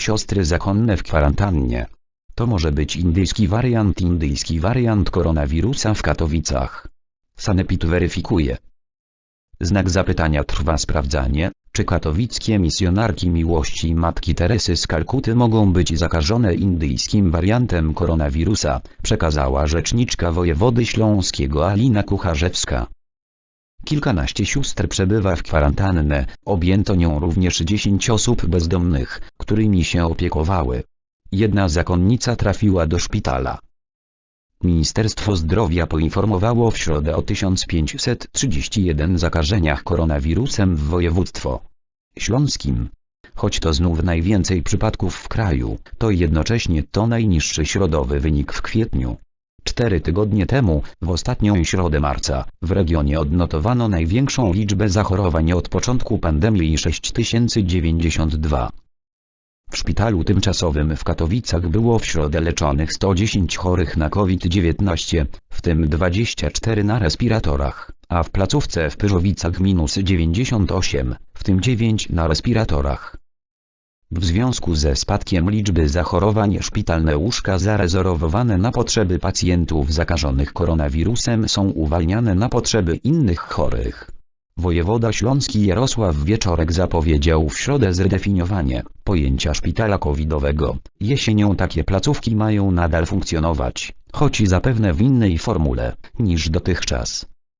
Siostry zakonne w kwarantannie. To może być indyjski wariant indyjski wariant koronawirusa w Katowicach. Sanepid weryfikuje. Znak zapytania trwa sprawdzanie, czy katowickie misjonarki miłości Matki Teresy z Kalkuty mogą być zakażone indyjskim wariantem koronawirusa, przekazała rzeczniczka wojewody śląskiego Alina Kucharzewska. Kilkanaście sióstr przebywa w kwarantannę, objęto nią również 10 osób bezdomnych, którymi się opiekowały. Jedna zakonnica trafiła do szpitala. Ministerstwo Zdrowia poinformowało w środę o 1531 zakażeniach koronawirusem w województwo śląskim. Choć to znów najwięcej przypadków w kraju, to jednocześnie to najniższy środowy wynik w kwietniu. Cztery tygodnie temu, w ostatnią środę marca, w regionie odnotowano największą liczbę zachorowań od początku pandemii 6092. W szpitalu tymczasowym w Katowicach było w środę leczonych 110 chorych na COVID-19, w tym 24 na respiratorach, a w placówce w Pyrzowicach minus 98, w tym 9 na respiratorach. W związku ze spadkiem liczby zachorowań szpitalne łóżka zarezerwowane na potrzeby pacjentów zakażonych koronawirusem są uwalniane na potrzeby innych chorych. Wojewoda śląski Jarosław Wieczorek zapowiedział w środę zredefiniowanie pojęcia szpitala covidowego. Jesienią takie placówki mają nadal funkcjonować, choć zapewne w innej formule niż dotychczas.